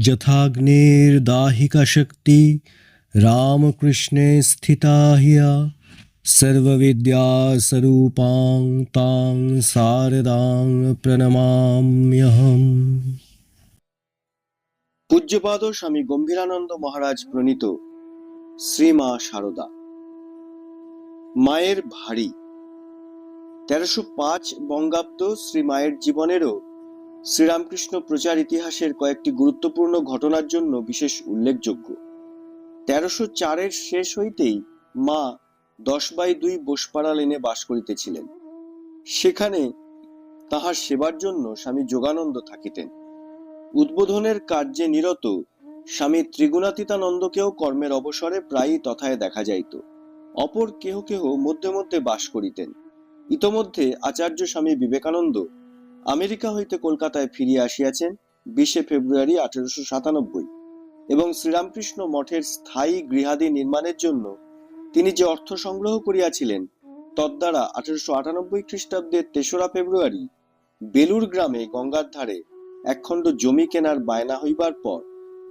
যথাগ্নির্দাহিকা শক্তি রামকৃষ্ণে স্থিতা হিয়া সর্ববিদ্যাস্বরূপাং তাং শারদাং প্রণমাম্যহম পূজ্যপাদ স্বামী গম্ভীরানন্দ মহারাজ প্রণীত শ্রীমা শারদা মায়ের ভারী। তেরোশো পাঁচ বঙ্গাব্দ শ্রী মায়ের জীবনেরও শ্রীরামকৃষ্ণ প্রচার ইতিহাসের কয়েকটি গুরুত্বপূর্ণ ঘটনার জন্য বিশেষ উল্লেখযোগ্য। তেরোশো চারের শেষ হইতেই মা দশ বাই দুই বোসপাড়া লেনে বাস করিতেছিলেন। সেখানে তাহার সেবার জন্য স্বামী যোগানন্দ থাকিতেন। উদ্বোধনের কার্যে নিরত স্বামী ত্রিগুণাতীতানন্দকেও কর্মের অবসরে প্রায়ই তথায় দেখা যাইত। অপর কেহ কেহ মধ্যে মধ্যে বাস করিতেন। ইতোমধ্যে আচার্য স্বামী বিবেকানন্দ আমেরিকা হইতে কলকাতায় ফিরিয়া আসিয়াছেন বিশে ফেব্রুয়ারি আঠেরোশো সাতানব্বই এবং শ্রীরামকৃষ্ণ মঠের স্থায়ী গৃহাদি নির্মাণের জন্য তিনি যে অর্থ সংগ্রহ করিয়াছিলেন, তদ্বারা আঠেরোশো আটানব্বই খ্রিস্টাব্দের তেসরা ফেব্রুয়ারি বেলুর গ্রামে গঙ্গার ধারে একখণ্ড জমি কেনার বায়না হইবার পর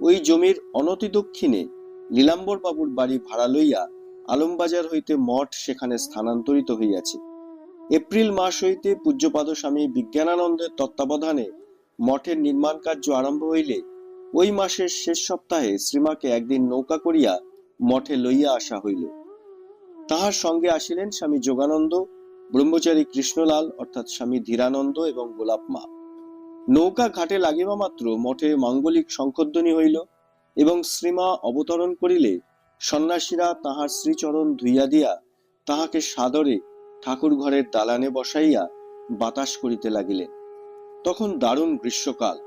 ওই জমির অনতি দক্ষিণে লীলাম্বর বাবুর বাড়ি ভাড়া লইয়া আলমবাজার হইতে মঠ সেখানে স্থানান্তরিত হইয়াছে। এপ্রিল মাস হইতে পূজ্যপাদ স্বামী বিজ্ঞানানন্দের তত্ত্বাবধানে মঠের নির্মাণ কার্য আরম্ভ হইলে ওই মাসের শেষ সপ্তাহে শ্রীমাকে একদিন নৌকা করিয়া মঠে লইয়া আসা হইল। তাহার সঙ্গে আসিলেন স্বামী যোগানন্দ, ব্রহ্মচারী কৃষ্ণলাল অর্থাৎ স্বামী ধীরানন্দ এবং গোলাপ মা। নৌকা ঘাটে লাগিবা মাত্র মঠে মাঙ্গলিক শঙ্খধ্বনি হইল এবং শ্রীমা অবতরণ করিলে সন্ন্যাসীরা তাহার শ্রীচরণ ধুইয়া দিয়া তাহাকে সাদরে ঠাকুর ঘরের দালানে বসাইয়া বাতাস করিতে লাগিলেন। তখন দারুণ গ্রীষ্মকাল।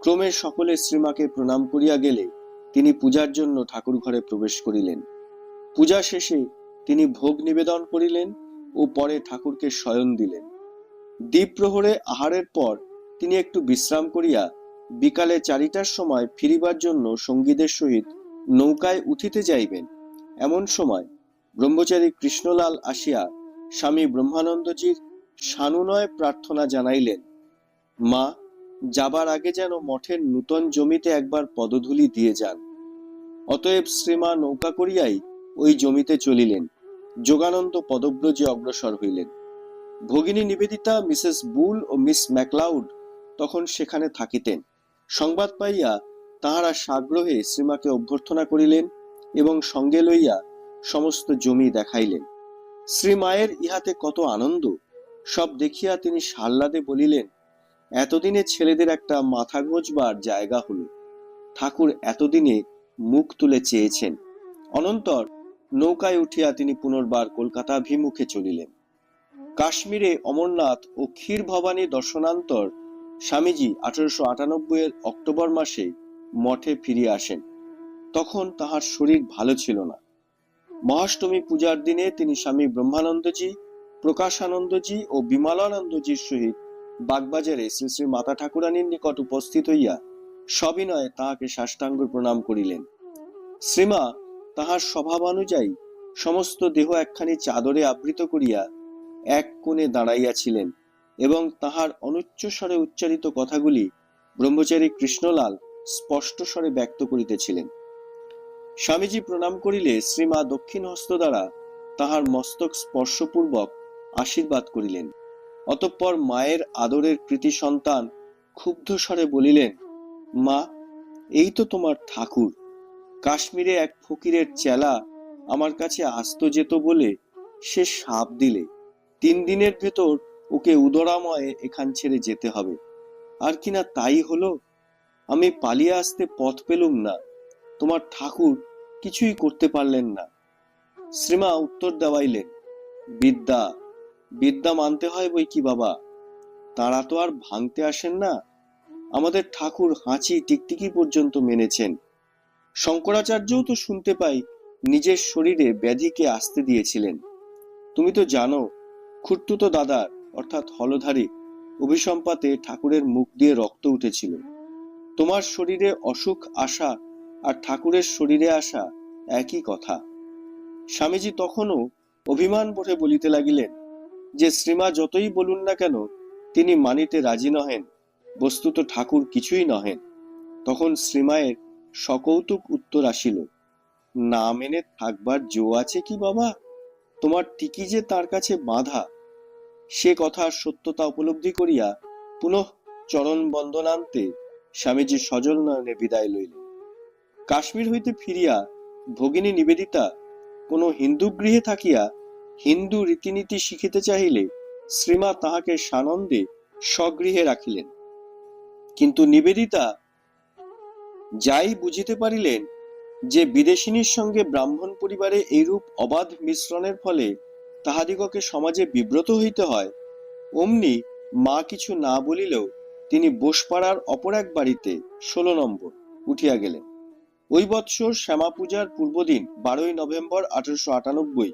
ক্রমে সকলে শ্রীমাকে প্রণাম করিয়া গেলে তিনি পূজার জন্য ঠাকুর ঘরে প্রবেশ করিলেন। পূজা শেষে তিনি ভোগ নিবেদন করিলেন ও পরে ঠাকুরকে শয়ন দিলেন। দ্বীপ প্রহরে আহারের পর তিনি একটু বিশ্রাম করিয়া বিকালে চারিটার সময় ফিরিবার জন্য সঙ্গীদের সহিত নৌকায় উঠিতে যাইবেন। এমন সময় ব্রহ্মচারী কৃষ্ণলাল আসিয়া স্বামী ব্রহ্মানন্দজির সানুনয় প্রার্থনা জানাইলেন, মা, যাবার আগে যেন মঠের নূতন জমিতে একবার পদধূলি দিয়ে যান। অতএব শ্রীমা নৌকা করিয়াই ওই জমিতে চলিলেন। যোগানন্দ পদব্রজে অগ্রসর হইলেন। ভগিনী নিবেদিতা মিসেস বুল ও মিস ম্যাকলাউড তখন সেখানে থাকিতেন। সংবাদ পাইয়া তাহারা সাগ্রহে শ্রীমাকে অভ্যর্থনা করিলেন এবং সঙ্গে লইয়া সমস্ত জমি দেখাইলেন। শ্রীমায়ের ইহাতে কত আনন্দ। সব দেখিয়া তিনি সাল্লাদে বলিলেন, এতদিনে ছেলেদের একটা মাথা গোজবার জায়গা হলো। ঠাকুর এতদিনে মুখ তুলে চেয়েছেন। অনন্তর নৌকায় উঠিয়া তিনি পুনর্বার কলকাতা কলকাতাভিমুখে চলিলেন। কাশ্মীরে অমরনাথ ও ক্ষীর ভবানী দর্শনান্তর স্বামীজি আঠারোশো আটানব্বই এর অক্টোবর মাসে মঠে ফিরিয়া আসেন। তখন তাহার শরীর ভালো ছিল না। মহাষ্টমী পূজার দিনে তিনি স্বামী ব্রহ্মানন্দজি, প্রকাশানন্দজি ও বিমলানন্দজির সহিত বাগবাজারে শ্রী শ্রী মাতা ঠাকুরানীর নিকট উপস্থিত হইয়া সবিনয়ে তাহাকে সাষ্টাঙ্গ প্রণাম করিলেন। শ্রীমা, তাহার স্বভাবানুযায়ী সমস্ত দেহ একখানি চাদরে আবৃত করিয়া এক কোণে দাঁড়াইয়াছিলেন এবং তাহার অনুচ্চ স্বরে উচ্চারিত কথাগুলি ব্রহ্মচারী কৃষ্ণলাল স্পষ্ট স্বরে ব্যক্ত করিতেছিলেন। স্বামীজি প্রণাম করিলে শ্রীমা দক্ষিণ হস্ত দ্বারা তাহার মস্তক স্পর্শপূর্বক আশীর্বাদ করিলেন। অতঃপর মায়ের আদরের কৃতি সন্তান ক্ষুব্ধ স্বরে বলিলেন, মা, এই তো তোমার ঠাকুর। কাশ্মীরে এক ফকিরের চেলা আমার কাছে আসতো যেত বলে সে সাপ দিলে। তিন দিনের ভেতর ওকে উদরাময়ে এখান ছেড়ে যেতে হবে। আর কিনা তাই হলো? আমি পালিয়ে আসতে পথ পেলুম না। তোমার ঠাকুর কিছুই করতে পারলেন না। শ্রীমা উত্তর দেওয়াইলেন, বিদ্যা বিদ্যা মানতে হয় বই কি বাবা? তারা তো আর ভাঙতে আসেন না। আমাদের ঠাকুর হাঁচি টিকটিকি পর্যন্ত মেনেছেন। শঙ্করাচার্যও তো শুনতে পাই নিজের শরীরে ব্যাধিকে আসতে দিয়েছিলেন। তুমি তো জানো খুট্টুতো দাদার, অর্থাৎ হলধারী, অভিসম্পাতে ঠাকুরের মুখ দিয়ে রক্ত উঠেছিল। তোমার শরীরে অসুখ আসা আর ঠাকুরের শরীরে আসা একই কথা। স্বামীজি তখনও অভিমান বোধে বলিতে লাগিলেন যে, শ্রীমা যতই বলুন না কেন, তিনি মানিতে রাজি নহেন, বস্তুত ঠাকুর কিছুই নহেন। তখন শ্রীমায়ের সকৌতুক উত্তর আসিল, না মেনে থাকবার জো আছে কি বাবা? তোমার টিকি যে তার কাছে বাঁধা, সে কথার সত্যতা উপলব্ধি করিয়া পুনঃ চরণ বন্দনান্তে স্বামীজি সজল নয়নে বিদায় লইলেন। কাশ্মীর হইতে ফিরিয়া ভগিনী নিবেদিতা, কোন হিন্দু গৃহে থাকিয়া হিন্দু রীতিনীতি শিখিতে চাহিলে শ্রীমা তাহাকে সানন্দে স্বগৃহে রাখিলেন। কিন্তু নিবেদিতা যাই বুঝিতে পারিলেন যে বিদেশিনীর সঙ্গে ব্রাহ্মণ পরিবারে এইরূপ অবাধ মিশ্রণের ফলে তাহাদিগকে সমাজে বিব্রত হইতে হয়, অমনি মা কিছু না বলিলেও তিনি বোসপাড়ার অপর এক বাড়িতে ষোলো নম্বর উঠিয়া গেলেন। ওই বৎসর শ্যামা পূজার পূর্বদিন, বারোই নভেম্বর আঠারোশো আটানব্বই,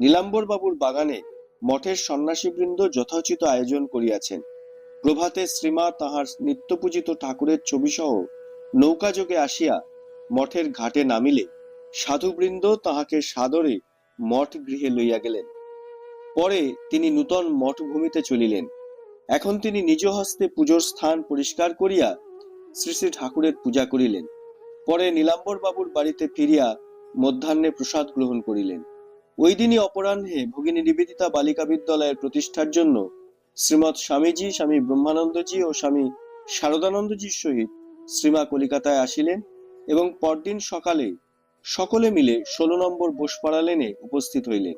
নীলাম্বর বাবুর বাগানে মঠের সন্ন্যাসীবৃন্দ যথোচিত আয়োজন করিয়াছেন। প্রভাতে শ্রীমা তাহার নিত্যপূজিত ঠাকুরের ছবিসহ নৌকাযোগে আসিয়া মঠের ঘাটে নামিলে, সাধুবৃন্দ তাহাকে সাদরে মঠ গৃহে লইয়া গেলেন। পরে তিনি নূতন মঠভূমিতে চলিলেন। এখন তিনি নিজ হস্তে পুজোর স্থান পরিষ্কার করিয়া শ্রী শ্রী ঠাকুরের পূজা করিলেন। পরে নীলাম্বর বাবুর বাড়িতে ফিরিয়া মধ্যাহ্নে প্রসাদ গ্রহণ করিলেন। ওই দিনই অপরাহ্নে ভগিনী নিবেদিতা বালিকা বিদ্যালয়ের প্রতিষ্ঠার জন্য শ্রীমৎ স্বামীজি, স্বামী ব্রহ্মানন্দজি ও স্বামী শারদানন্দজির সহিত শ্রীমা কলিকাতায় আসিলেন এবং পরদিন সকালে সকলে মিলে ষোলো নম্বর বোসপাড়া লেনে উপস্থিত হইলেন।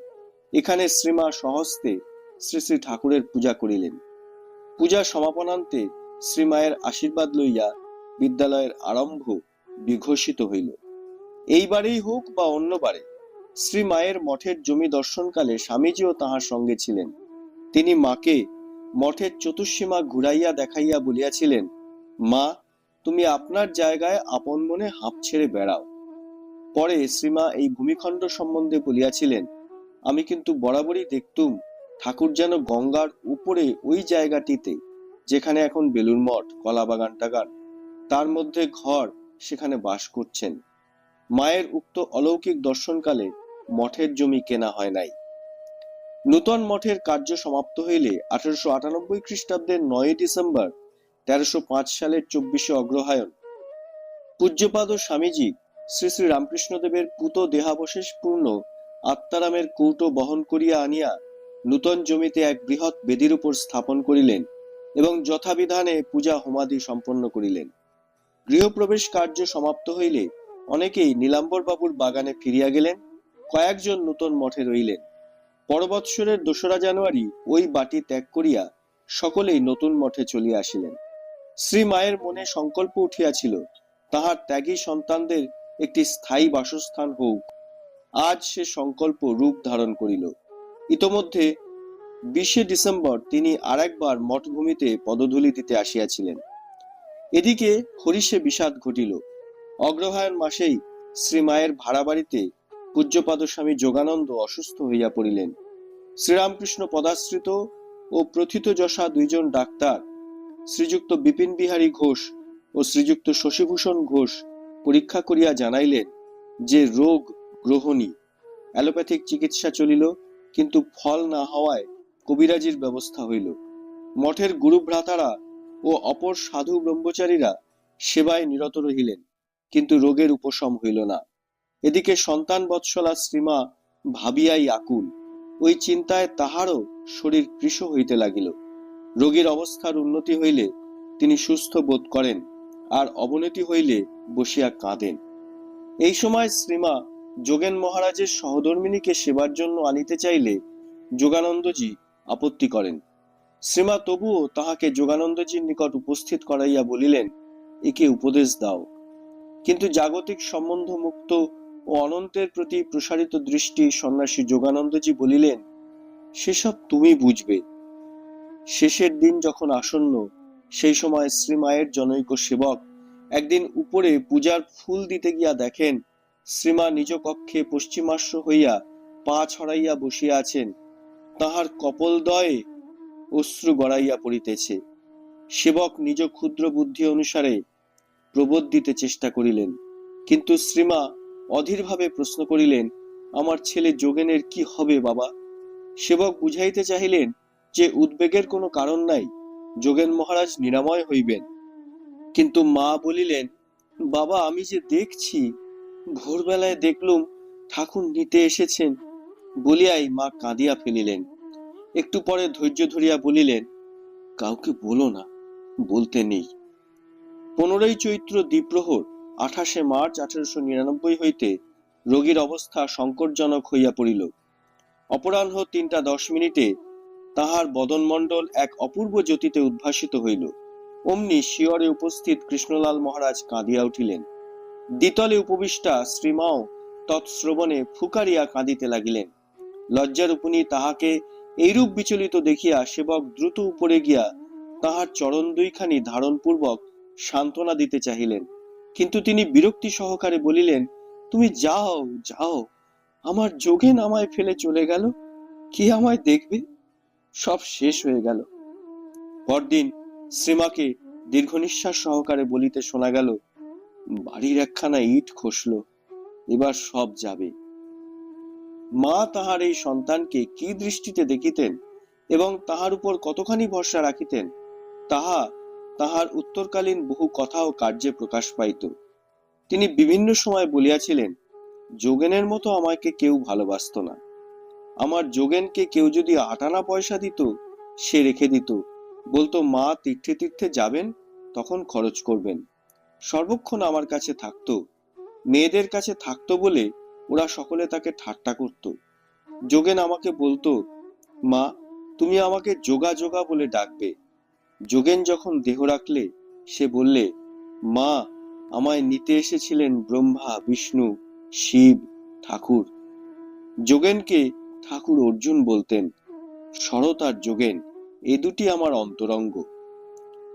এখানে শ্রীমা সহস্তে শ্রী শ্রী ঠাকুরের পূজা করিলেন। পূজা সমাপনান্তে শ্রীমায়ের আশীর্বাদ লইয়া বিদ্যালয়ের আরম্ভ বিঘোষিত হইল। এইবারেই হোক বা অন্যবারে, শ্রী মায়ের মঠের জমি দর্শনকালে স্বামীজিও তাহার সঙ্গে ছিলেন। তিনি মাকে মঠের চতুর্সীমা ঘুরাইয়া দেখাইয়া বলিয়াছিলেন, মা, তুমি আপনার জায়গায় আপন মনে হাঁপ ছেড়ে বেড়াও। পরে শ্রীমা এই ভূমিখণ্ড সম্বন্ধে বলিয়াছিলেন, আমি কিন্তু বরাবরই দেখতুম ঠাকুর যেন গঙ্গার উপরে ওই জায়গাটিতে, যেখানে এখন বেলুর মঠ কলা বাগান টাগান তার মধ্যে ঘর সেখানে বাস করছেন। মায়ের উক্ত অলৌকিক দর্শনকালে মঠের জমি কেনা হয় নাই। নূতন মঠের কার্য সমাপ্ত হইলে আঠারোশো আটানব্বই খ্রিস্টাব্দের নয় ডিসেম্বর তেরোশো পাঁচ সালের চব্বিশে অগ্রহায়ণ। পূজ্যপাদ স্বামীজি শ্রী শ্রী রামকৃষ্ণদেবের পুত দেহাবশেষ পূর্ণ আত্মারামের কৌটো বহন করিয়া আনিয়া নূতন জমিতে এক বৃহৎ বেদির উপর স্থাপন করিলেন এবং যথাবিধানে পূজা হোমাদি সম্পন্ন করিলেন। গৃহপ্রবেশ কার্য সমাপ্ত হইলে অনেকেই নীলাম্বর বাবুর বাগানে ফিরিয়া গেলেন, কয়েকজন নূতন মঠে রইলেন। পরবৎসরের দোসরা জানুয়ারি ওই বাটি ত্যাগ করিয়া সকলেই নতুন মঠে চলিয়া আসিলেন। শ্রী মায়ের মনে সংকল্প উঠিয়াছিল, তাহার ত্যাগী সন্তানদের একটি স্থায়ী বাসস্থান হোক। আজ সে সংকল্প রূপ ধারণ করিল। ইতোমধ্যে বিশে ডিসেম্বর তিনি আরেকবার মঠভূমিতে পদধূলি দিতে আসিয়াছিলেন। এদিকে হরিষে বিষাদ ঘটিল। অগ্রহায়ণ মাসেই শ্রীমায়ের ভাড়া বাড়িতে পূজ্যপাদ স্বামী যোগানন্দ অসুস্থ হইয়া পড়িলেন। শ্রীরামকৃষ্ণ পদাশ্রিত ও প্রথিত যশা দুইজন ডাক্তার, শ্রীযুক্ত বিপিন বিহারী ঘোষ ও শ্রীযুক্ত শশীভূষণ ঘোষ পরীক্ষা করিয়া জানাইলেন যে রোগ গ্রহণী। অ্যালোপ্যাথিক চিকিৎসা চলিল, কিন্তু ফল না হওয়ায় কবিরাজির ব্যবস্থা হইল। মঠের গুরু ভ্রাতারা ও অপর সাধু ব্রহ্মচারীরা সেবায় নিরত রহিলেন, কিন্তু রোগের উপশম হইল না। এদিকে সন্তান বৎসলা শ্রীমা ভাবিয়াই আকুল। ওই চিন্তায় তাহারও শরীর কৃশ হইতে লাগিল। রোগীর অবস্থার উন্নতি হইলে তিনি সুস্থ বোধ করেন আর অবনতি হইলে বসিয়া কাঁদেন। এই সময় শ্রীমা যোগেন মহারাজের সহধর্মিনীকে সেবার জন্য আনিতে চাইলে যোগানন্দজি আপত্তি করেন। শ্রীমা তবুও তাহাকে যোগানন্দজির নিকট উপস্থিত করাইয়া বলিলেন, একে উপদেশ দাও। কিন্তু জাগতিক সম্বন্ধ মুক্ত ও অনন্তের প্রতি প্রসারিত দৃষ্টি সন্ন্যাসী যোগানন্দজি বলিলেন, সেসব তুমি বুঝবে। শেষের দিন যখন আসন্ন, সেই সময় শ্রীমায়ের জনৈক সেবক একদিন উপরে পূজার ফুল দিতে গিয়া দেখেন, শ্রীমা নিজ কক্ষে পশ্চিমাশ্র হইয়া পা ছড়াইয়া বসিয়া আছেন। তাহার কপলদয়ে অশ্রু গড়াইয়া পড়িতেছে। সেবক নিজ ক্ষুদ্র বুদ্ধি অনুসারে প্রবোধ দিতে চেষ্টা করিলেন। কিন্তু শ্রীমা অধীরভাবে প্রশ্ন করিলেন, আমার ছেলে যোগেনের কি হবে বাবা? সেবক বুঝাইতে চাহিলেন যে উদ্বেগের কোনো কারণ নাই, যোগেন মহারাজ নিরাময় হইবেন। কিন্তু মা বলিলেন, বাবা, আমি যে দেখছি, ভোরবেলায় দেখলুম ঠাকুর নিতে এসেছেন। বলিয়াই মা কাঁদিয়া ফেলিলেন। একটু পরে ধৈর্য ধরিয়া বলিলেন, কাউকে বলো না, বলতে নেই। পনেরোই চৈত্র দ্বীপ্রহর, আঠাশে মার্চ আঠারোশো নিরানব্বই হইতে রোগীর অবস্থা সংকটজনক হইয়া পড়িল। অপরাহ্ন তিনটা দশ মিনিটে তাহার বদনমণ্ডল এক অপূর্ব জ্যোতিতে উদ্ভাসিত হইল। অমনি শিয়রে উপস্থিত কৃষ্ণলাল মহারাজ কাঁদিয়া উঠিলেন। দ্বিতলে উপবিষ্টা শ্রীমাও তৎশ্রবণে ফুকারিয়া কাঁদিতে লাগিলেন। লজ্জার উপনি তাহাকে এইরূপ বিচলিত দেখিয়া সেবক দ্রুত উপরে গিয়া তাহার চরণ দুইখানি ধারণপূর্বক সান্ত্বনা দিতে চাহিলেন। কিন্তু তিনি বিরক্তি সহকারে বলিলেন, তুমি যাও যাও, আমার যোগে নামায় ফেলে চলে গেল, কি আমায় দেখবে? সব শেষ হয়ে গেল। পরদিন শ্রীমাকে দীর্ঘ নিঃশ্বাস সহকারে বলিতে শোনা গেল, বাড়ির একখানা ইট খসলো, এবার সব যাবে। মা তাহার এই সন্তানকে কি দৃষ্টিতে দেখিতেন এবং তাহার উপর কতখানি ভরসা রাখিতেন, তাহা তাহার উত্তরকালীন বহু কথা ও কার্যে প্রকাশ পাইত। তিনি বিভিন্ন সময় বলিয়াছিলেন, যোগেনের মতো আমাকে কেউ ভালোবাসত না। আমার যোগেনকে কেউ যদি আটানা পয়সা দিত, সে রেখে দিত। বলতো, মা তীর্থে তীর্থে যাবেন, তখন খরচ করবেন। সর্বক্ষণ আমার কাছে থাকতো। মেয়েদের কাছে থাকতো বলে ওরা সকলে তাকে ঠাট্টা করত। যোগেন আমাকে বলতো, মা, তুমি আমাকে যোগা যোগা বলে ডাকবে। যোগেন যখন দেহ রাখলে, সে বললে, মা, আমায় নিতে এসেছিলেন ব্রহ্মা, বিষ্ণু, শিব, ঠাকুর। যোগেনকে ঠাকুর অর্জুন বলতেন, শরৎ আর যোগেন, এ দুটি আমার অন্তরঙ্গ।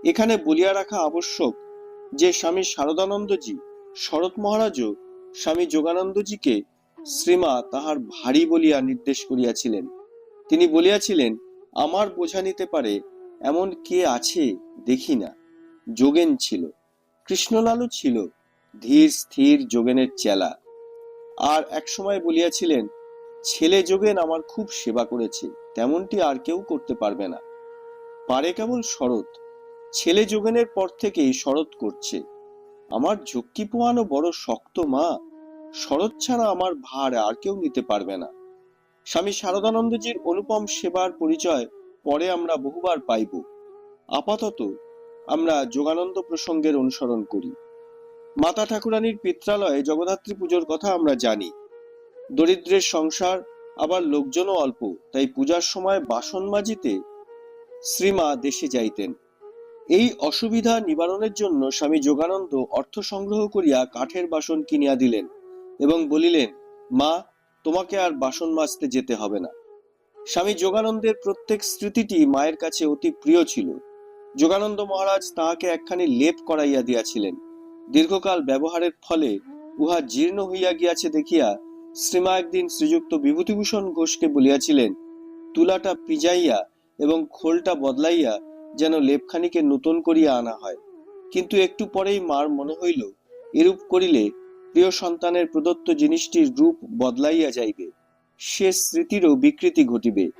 এখানে বলিয়া রাখা আবশ্যক যে স্বামী শারদানন্দজি, শরৎ মহারাজও স্বামী যোগানন্দজিকে শ্রীমা তাহার ভারী বলিয়া নির্দেশ করিয়াছিলেন। তিনি বলিয়াছিলেন, আমার বোঝা নিতে পারে, এমন কে আছে দেখি না। যোগেন ছিল, কৃষ্ণলালও ছিল, ধীর স্থির যোগেনের চেলা। আর এক সময় বলিয়াছিলেন, ছেলে যোগেন আমার খুব সেবা করেছে, তেমনটি আর কেউ করতে পারবে না। পারে কেবল শরৎ, ছেলে যোগেনের পর থেকেই শরৎ করছে। আমার ঝক্কি পোয়ানো বড় শক্ত মা, শরৎ ছাড়া আমার ভার আর কেউ নিতে পারবে না। স্বামী শারদানন্দজির অনুপম সেবার পরিচয় পরে আমরা বহুবার পাইব। আপাতত আমরা যোগানন্দ প্রসঙ্গের অনুসরণ করি। মাতা ঠাকুরানীর পিত্রালয়ে জগদ্ধাত্রী পুজোর কথা আমরা জানি। দরিদ্রের সংসার, আবার লোকজনও অল্প, তাই পূজার সময় বাসন মাজিতে শ্রীমা দেশে যাইতেন। এই অসুবিধা নিবারণের জন্য স্বামী যোগানন্দ অর্থ সংগ্রহ করিয়া কাঠের বাসন কিনিয়া দিলেন এবং বলিলেন, মা, তোমাকে আর বাসন মাজতে যেতে হবে না। স্বামী যোগানন্দের প্রত্যেক স্মৃতিটি মায়ের কাছে অতি প্রিয় ছিল। যোগানন্দ মহারাজ তাহাকে একখানি লেপ করাইয়া দিয়াছিলেন। দীর্ঘকাল ব্যবহারের ফলে উহা জীর্ণ হইয়া গিয়াছে দেখিয়া শ্রীমা একদিন শ্রীযুক্ত বিভূতিভূষণ ঘোষকে বলিয়াছিলেন, তুলাটা পিজাইয়া এবং খোলটা বদলাইয়া যেন লেপখানিকে নতুন করিয়া আনা হয়। কিন্তু একটু পরেই মার মনে হইল, এরূপ করিলে প্রিয় সন্তানের প্রদত্ত জিনিসটির রূপ বদলাইয়া যাইবে, সে স্মৃতিরও বিকৃতি ঘটিবে।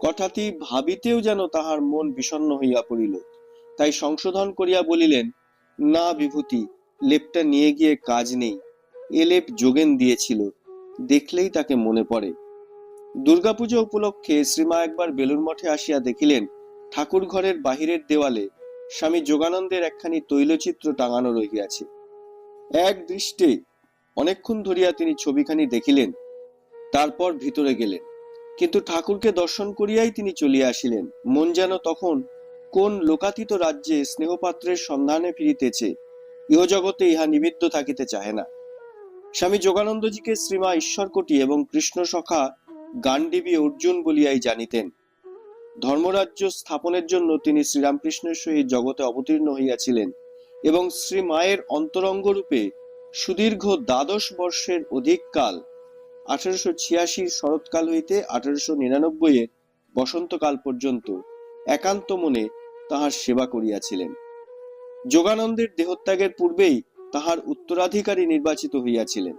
কথাটি ভাবিতেও যেন তাহার মন বিষণ্ণ হইয়া পড়িল। তাই সংশোধন করিয়া বলিলেন, না বিভূতি, লেপটা নিয়ে গিয়ে কাজ নেই। এ লেপ যোগেন দিয়েছিল, দেখলেই তাকে মনে পড়ে। দুর্গাপূজা উপলক্ষে শ্রীমা একবার বেলুর মঠে আসিয়া দেখিলেন ঠাকুর ঘরের বাহিরের দেওয়ালে স্বামী যোগানন্দের একখানি তৈলচিত্র টাঙানো রহিয়াছে। এক দৃষ্টে অনেকক্ষণ ধরিয়া তিনি ছবিখানি দেখিলেন, তারপর ভিতরে গেলেন। কিন্তু ঠাকুরকে দর্শন করিয়াই তিনি চলিয়া আসিলেন। মন যেন তখন কোন লোকাতীত রাজ্যে স্নেহপাত্রের সন্ধানে ফিরিতেছে ইহজগতে ইহা নিমিত্ত থাকিতে চাহে না। স্বামী যোগানন্দজিকে শ্রীমা ঈশ্বরকোটি এবং কৃষ্ণ সখা গান্ডিবী অর্জুন বলিয়াই জানিতেন। ধর্মরাজ্য স্থাপনের জন্য তিনি শ্রীরামকৃষ্ণের সহিত জগতে অবতীর্ণ হইয়াছিলেন এবং শ্রী মায়ের অন্তরঙ্গ রূপে সুদীর্ঘ দ্বাদশ বর্ষের অধিক কাল আঠারোশো ছিয়াশির শরৎকাল হইতে আঠারোশো নিরানব্বই এর বসন্তকাল পর্যন্ত একান্ত মনে তাহার সেবা করিয়াছিলেন। যোগানন্দের দেহত্যাগের পূর্বেই তাহার উত্তরাধিকারী নির্বাচিত হইয়াছিলেন।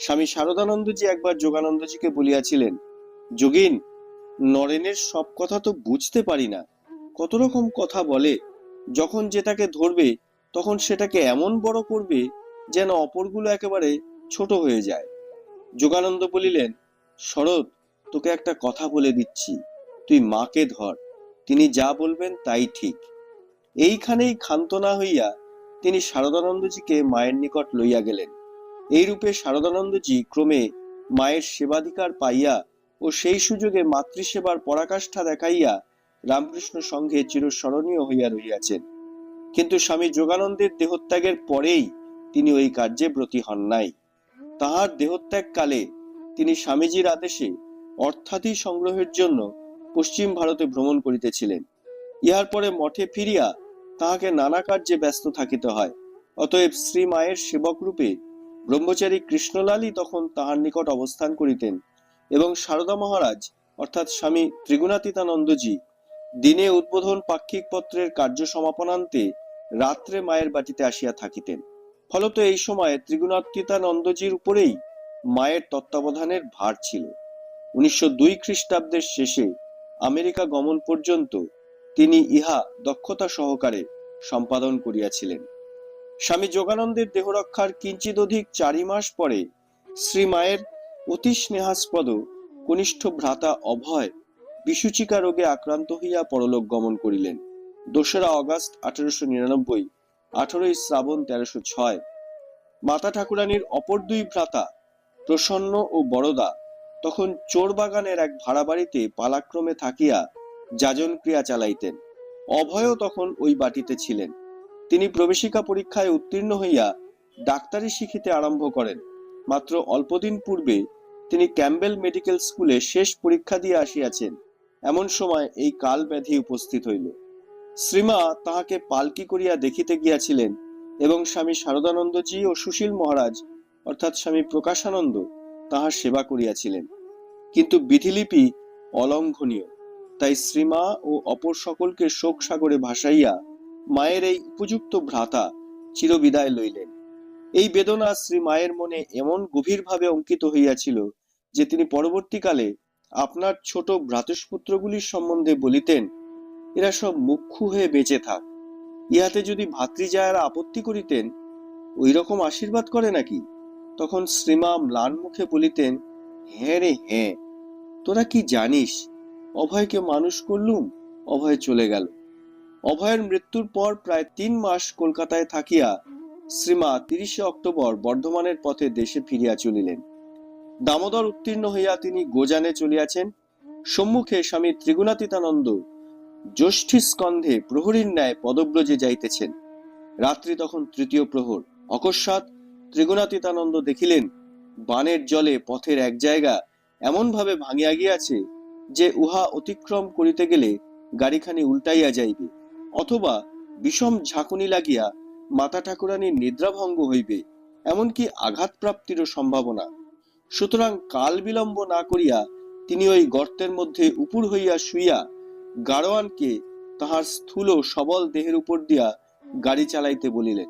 স্বামী শারদানন্দজি একবার যোগানন্দজিকে বলিয়াছিলেন, যোগিন নরেনের সব কথা তো বুঝতে পারি না। কত রকম কথা বলে, যখন যেটাকে ধরবে, তখন সেটাকে এমন বড় করবে যেন অপরগুলো একেবারে ছোট হয়ে যায়। যোগানন্দ বলিলেন, শরৎ, তোকে একটা কথা বলে দিচ্ছি। তুই মাকে ধর। তিনি যা বলবেন তাই ঠিক। এইখানেই ক্ষান্ত না হইয়া তিনি শারদানন্দজিকে মায়ের নিকট লইয়া গেলেন। এই রূপে শারদানন্দজি ক্রমে মায়ের সেবাধিকার পাইয়া ও সেই সুযোগে মাতৃসেবার পরাকাষ্ঠা দেখাইয়া রামকৃষ্ণ সঙ্গে চিরস্মরণীয় হইয়া রহিয়াছেন। কিন্তু স্বামী যোগানন্দের দেহত্যাগের পরেই তিনি ওই কার্যে ব্রতী হন নাই। তাহার দেহত্যাগ কালে তিনি স্বামীজির আদেশে অর্থাদি সংগ্রহের জন্য পশ্চিম ভারতে ভ্রমণ করিতেছিলেন। ইহার পরে মঠে ফিরিয়া তাহাকে নানা কার্যে ব্যস্ত থাকিতে হয়। অতএব শ্রী মায়ের সেবক রূপে ব্রহ্মচারী কৃষ্ণলালই তখন তাহার নিকট অবস্থান করিতেন। এবং সারদা মহারাজ, অর্থাৎ স্বামী ত্রিগুণাতীতানন্দজি, দিনে উদ্বোধন পাক্ষিক পত্রের কার্য সমাপনান্তে রাত্রে মায়ের বাটিতে আসিয়া থাকিতেন। ফলত এই সময়ে ত্রিগুণাতীতানন্দজির উপরেই মায়ের তত্ত্বাবধানের ভার ছিল। উনিশশো দুই খ্রিস্টাব্দের শেষে আমেরিকা গমন পর্যন্ত তিনি ইহা দক্ষতা সহকারে সম্পাদন করিয়াছিলেন। স্বামী যোগানন্দের দেহরক্ষার কিঞ্চিত অধিক চারি মাস পরে শ্রী মায়ের অতি স্নেহাস্পদ কনিষ্ঠ ভ্রাতা অভয় বিসূচিকা রোগে আক্রান্ত হইয়া পরলোক গমন করিলেন। দোসরা অগাস্ট আঠারোশো নিরানব্বই, আঠারোই শ্রাবণ তেরোশো ছয়। মাতা ঠাকুরানীর অপর দুই ভ্রাতা প্রসন্ন ও বড়দা তখন চোরবাগানের এক ভাড়া বাড়িতে পালাক্রমে থাকিয়া যাজন ক্রিয়া চালাইতেন। অভয়ও তখন ওই বাটিতে ছিলেন। তিনি প্রবেশিকা পরীক্ষায় উত্তীর্ণ হইয়া ডাক্তারি শিখিতে আরম্ভ করেন। মাত্র অল্পদিন পূর্বে তিনি ক্যাম্বেল মেডিকেল স্কুলে শেষ পরীক্ষা দিয়ে আসিয়াছেন। এমন সময় এই কাল ব্যাধি উপস্থিত হইল। শ্রীমা তাহাকে পালকি করিয়া দেখিতে গিয়াছিলেন এবং স্বামী শারদানন্দজি ও সুশীল মহারাজ, অর্থাৎ স্বামী প্রকাশানন্দ, তাহার সেবা করিয়াছিলেন। কিন্তু বিধিলিপি অলঙ্ঘনীয়। তাই শ্রীমা ও অপর সকলকে শোক সাগরে ভাসাইয়া মায়ের এই উপযুক্ত ভ্রাতা চিরবিদায় লইলেন। এই বেদনা শ্রী মায়ের মনে এমন গভীরভাবে অঙ্কিত হইয়াছিল যে তিনি পরবর্তীকালে আপনার ছোট ভ্রাতুষ্পুত্রগুলির সম্বন্ধে বলিতেন, এরা সব মুখ্যু হয়ে বেঁচে থাক। ইহাতে যদি ভাতৃজায়ারা আপত্তি করিতেন ওই রকম আশীর্বাদ করে নাকি? তখন শ্রীমা ম্লান মুখে বলিতেন হ্যাঁ রে হ্যাঁ। তোরা কি জানিস, অভয়কে মানুষ করলুম, অভয় চলে গেল। অভয়ের মৃত্যুর পর প্রায় তিন মাস কলকাতায় থাকিয়া শ্রীমা তিরিশে অক্টোবর বর্ধমানের পথে দেশে ফিরিয়া চলিলেন। দামোদর উত্তীর্ণ হইয়া তিনি গোজানে চলিয়াছেন। সম্মুখে স্বামী ত্রিগুণাতীতানন্দ জ্যৈষ্ঠী স্কন্ধে প্রহরীর ন্যায় পদব্রজে যাইতেছেন। রাত্রি তখন তৃতীয় প্রহর। অকস্মাৎ ত্রিগুণাতীতানন্দ দেখিলেন, বানের জলে পথের এক জায়গা এমন ভাবে ভাঙিয়া গিয়াছে যে উহা অতিক্রম করিতে গেলে গাড়িখানি উল্টাইয়া যাইবে, অথবা বিষম ঝাঁকুনি লাগিয়া মাতা ঠাকুরানীর নিদ্রাভঙ্গ হইবে, এমনকি আঘাত প্রাপ্তিরও সম্ভাবনা। সুতরাং কাল বিলম্ব না করিয়া তিনি ওই গর্তের মধ্যে উপুর হইয়া শুইয়া গাড়োয়ানকে তাহার স্থূল সবল দেহের উপর দিয়া গাড়ি চালাইতে বলিলেন।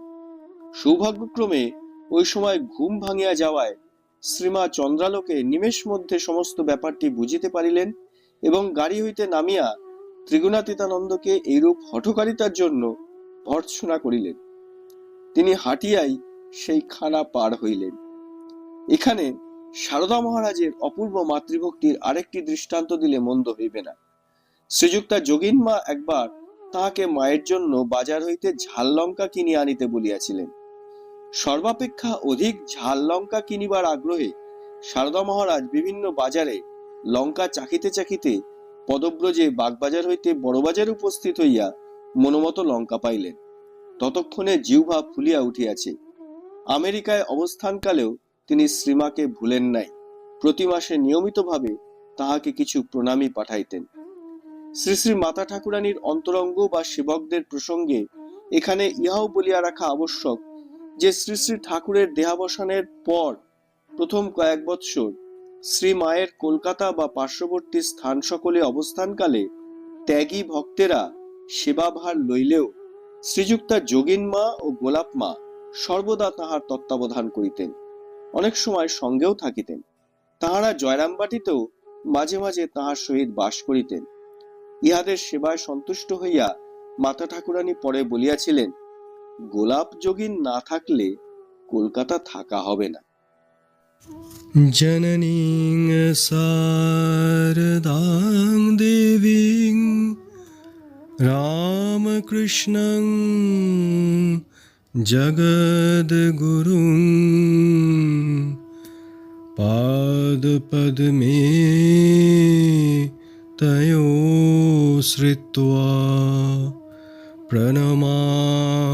সৌভাগ্যক্রমে ওই সময় ঘুম ভাঙিয়া যাওয়ায় শ্রীমা চন্দ্রালোকে নিমেষ মধ্যে সমস্ত ব্যাপারটি বুঝিতে পারিলেন এবং গাড়ি হইতে নামিয়া ত্রিগুণাতীতানন্দকে এইরূপ হঠকারিতার জন্য ভর্ৎসনা করিলেন। তিনি হাঁটিয়াই সেই খানা পার হইলেন। এখানে সারদা মহারাজের অপূর্ব মাতৃভক্তির আরেকটি দৃষ্টান্ত দিলে মন্দ হইবে না। শ্রীযুক্তা যোগিনমা একবার তাহাকে মায়ের জন্য বাজার হইতে ঝাল লঙ্কা কিনিয়া আনিতে বলিয়াছিলেন। সর্বাপেক্ষা অধিক ঝাল লঙ্কা কিনিবার আগ্রহে সারদা মহারাজ বিভিন্ন বাজারে লঙ্কা চাখিতে চাখিতে পদব্রজে বাগবাজার হইতে বড়বাজারে উপস্থিত হইয়া মনোমত লঙ্কা পাইলেন। ততক্ষণে জিহ্বা ফুলিয়া উঠিয়াছে। আমেরিকায় অবস্থানকালেও তিনি শ্রীমাকে ভুলেন নাই। প্রতি মাসে নিয়মিতভাবে তাহাকে কিছু প্রণামী পাঠাইতেন। শ্রী শ্রী মাতা ঠাকুরানীর অন্তরঙ্গ বা সেবকদের প্রসঙ্গে এখানে ইহাও বলিয়া রাখা আবশ্যক যে শ্রী শ্রী ঠাকুরের দেহাবসানের পর প্রথম কয়েক বৎসর শ্রী মায়ের কলকাতা বা পার্শ্ববর্তী স্থান সকলে অবস্থানকালে ত্যাগী ভক্তেরা সেবাভার লইলেও শ্রীযুক্তা যোগিন মা ও গোলাপ মা সর্বদা তাহার তত্ত্বাবধান করিতেন। অনেক সময় সঙ্গেও থাকিতেন। তাহারা জয়রামবাটিতেও মাঝে মাঝে তাহার সহিত বাস করিতেন। ইহাদের সেবায় সন্তুষ্ট হইয়া মাতা ঠাকুরানী পরে বলিয়াছিলেন, গোলাপ যোগিন না থাকলে কলকাতা থাকা হবে না। জননীং সারদাং দেবী रामकृष्णं जगद्गुरुं पादपद्मे तयो श्रित्वा प्रणमामि